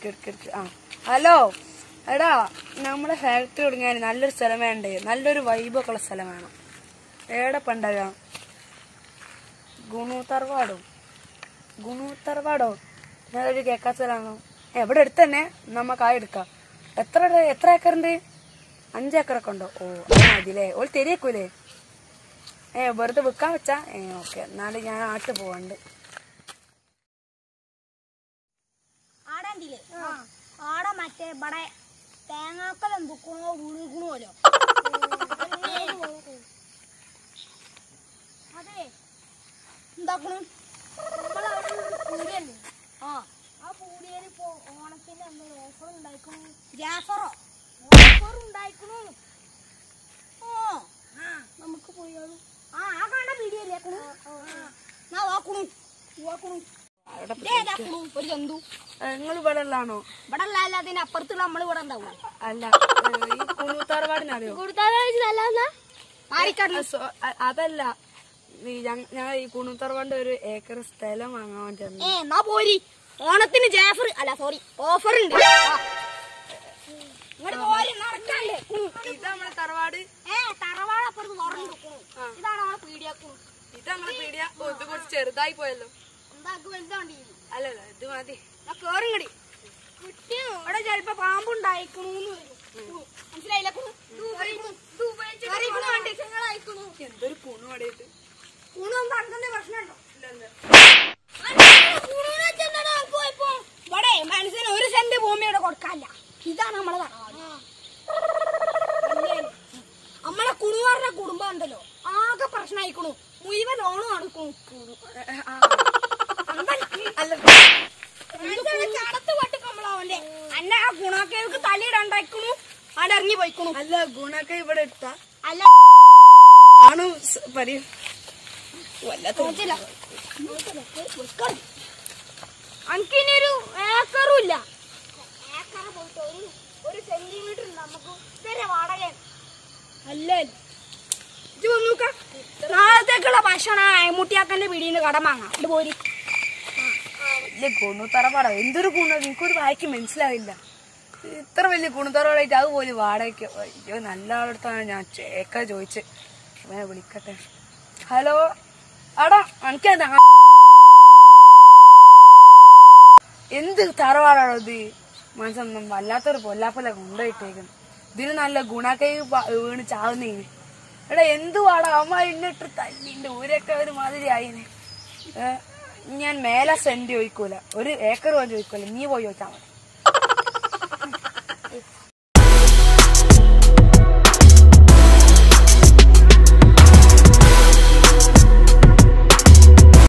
Hello എടാ നമ്മളെ factory തുടങ്ങാൻ നല്ലൊരു സ്ഥലം വേണ്ടേ നല്ലൊരു വൈബൊക്കെ ഉള്ള സ്ഥലം വേണം എവിടെ പണ്ടക ഗുണു തറവാടോ ഗുണു തറവാടോ ഞാനൊരു കേൾക്കാത്ത സ്ഥലമാണോ എവിടെ എടുത്ത് തന്നെ നമുക്ക് ആ എടുക്കാം എത്ര എത്ര ഏക്കറുണ്ട് അഞ്ച് ഏക്കറൊക്കെ ഉണ്ടോ ഓ അതിലേ ഓൾ തെരിയേക്കൂലേ ഏ വെറുതെ വിൽക്കാൻ വെച്ചാ ഏ ഓക്കെ എന്നാലും ഞാൻ ആട്ട് പോവാണ്ട് ആടെ മറ്റേ ഇവിടെ തേങ്ങാക്കൽ എന്തൊക്കെയോ വീണിക്കണോലോ അതെ എന്താക്കണം? ആ ആ പൂടിയേൽ ഇപ്പൊ ഓണത്തിന് എന്താ ഓഫർ ഉണ്ടായിക്കണു ജാഫറോ ഓഫർ ഉണ്ടായിക്കണു ഓ നമുക്ക് പോയാലോ ആ ആ കാണാൻ പീടിയല്ലേ ഞാൻ വാക്കണു. വാക്കണു ഒരു ജന്തു നിങ്ങൾ ഇവിടെ ഉള്ളതാണോ? ഇവിടെ അല്ല അതിന് അപ്പുറത്തുള്ള നമ്മൾ ഇവിടെ ഉണ്ടാവും. അല്ല ഈ അതല്ല. ഞങ്ങൾ ഞാൻ ഈ കുണുത്തറവാണ്ട് ഒരു ഏക്കർ സ്ഥലം വാങ്ങാൻ വേണ്ടി ഏ എന്നാ പോരി. ഓണത്തിന് ജാഫർ അല്ല സോറി ഓഫർ ഉണ്ട് ഇത് നമ്മളെ തറവാട്. ഏ തറവാട് അപ്പുറത്ത് തുറന്നു ഇതാണ് നമ്മളെ പീടിയാക്കും ഇത് നമ്മളെ പീഡിയ ഇത് കുറച്ച് ചെറുതായി പോയല്ലോ. അല്ലല്ല ഇത് മതി. കേറുങ്ങടി. ഇവിടെ ചെലപ്പോ പാമ്പുണ്ടായിക്കണൂന്ന് മനസ്സിലായില്ല? കുണു? എന്തൊരു കുണു അടയിട്ട് കുണു എന്താ അങ്ങനെ പ്രശ്നമുണ്ടോ? ഇവിടെ മനസ്സിന് ഒരു സെന്റ് ഭൂമിയുടെ കൊടുക്കാല്ല ഇതാണ് നമ്മളെ നമ്മളെ കുണുവാറുടെ കുടുംബം ഉണ്ടല്ലോ. ആകെ പ്രശ്നമായിക്കണു. മുഴുവൻ ലോണ് നടക്കണു അല്ല ചടത്ത് പട്ടിക്കമ്പളാവന്റെ അന്നെ ആ ഗുണാക്കേക്ക് തലയിടണ്ടായിക്കണു അവിടെ ഇറങ്ങി പോയിക്കണു. അല്ല ഗുണൊക്കെ ഇവിടെ ഇട്ട അല്ല. ആണോ പറയൂ. അനക്കിനൊരു ഏക്കറും ഇല്ല. ഏക്കറ പോയിട്ട് ഒരു ഒരു സെന്റിമീറ്റർ നമുക്ക്. ഇതരെ വാടക അല്ലേ. ഇത് നാളത്തേക്കുള്ള ഭക്ഷണം അയമുട്ടിയാക്കന്റെ കടം വാങ്ങാം. ഇത് പോരി. ഗുണു തറവാടോ. എന്തൊരു ഗുണ. എനിക്കൊരു വായിക്ക് മനസ്സിലാവില്ല. ഇത്ര വലിയ ഗുണു തറവാടായിട്ട് അതുപോലെ വാടകയ്ക്ക്. അയ്യോ നല്ല ആളെടുത്താണ് ഞാൻ ചേക്ക ചോദിച്ച്. അവനെ വിളിക്കട്ടെ. ഹലോ അടാ എനിക്ക് എന്ത്? തറവാടാണോ ഇത്? മനസ്സൊന്നും വല്ലാത്തൊരു പൊല്ലാപ്പൊല്ല കൊണ്ടുപോയിട്ടേക്കുന്നു ഇതിന് നല്ല ഗുണക്കൈ വീണ് ചാവുന്നേന് എടാ എന്തുവാടാ അമ്മ ഇന്നിട്ട് തല്ലിന്റെ ഊരൊക്കെ ഒരു മാതിരി ആയിനെ. ഞാൻ മേലെ സെന്റ് ചോദിക്കൂല. ഒരു ഏക്കർ പോലും ചോദിക്കൂല. നീ പോയി ചോദിച്ചാൽ മതി.